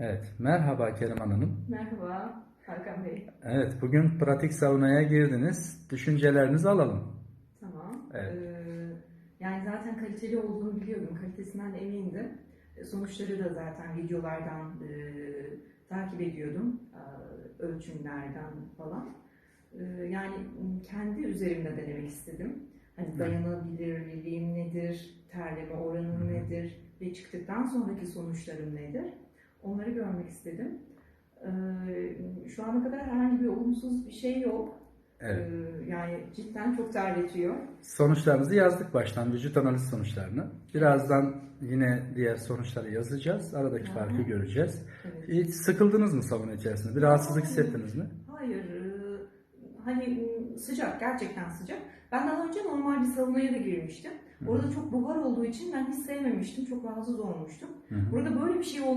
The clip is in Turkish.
Evet, merhaba Keriman Hanım. Merhaba Hakan Bey. Evet, bugün pratik saunaya girdiniz. Düşüncelerinizi alalım. Tamam. Evet. Ee, yani zaten kaliteli olduğunu biliyordum. Kalitesinden de emindim. E, Sonuçları da zaten videolardan e, takip ediyordum. E, ölçümlerden falan. E, yani kendi üzerimde denemek istedim. Hani dayanabilirliğim nedir, terleme oranım nedir ve çıktıktan sonraki sonuçlarım nedir? Onları görmek istedim. E, şu ana kadar herhangi bir olumsuz bir şey yok. Evet. Ee, yani cidden çok terletiyor. Sonuçlarınızı yazdık baştan, vücut analiz sonuçlarını. Birazdan yine diğer sonuçları yazacağız. Aradaki Hı farkı göreceğiz. Evet. Hiç sıkıldınız mı sauna içerisinde? Bir rahatsızlık hissettiniz mi? Hayır, e, hani sıcak, gerçekten sıcak. Ben daha önce normal bir saunaya da girmiştim. Hı hı. Orada çok buhar olduğu için ben hiç sevmemiştim, çok rahatsız olmuştum. Hı. Burada böyle bir şey olmadı.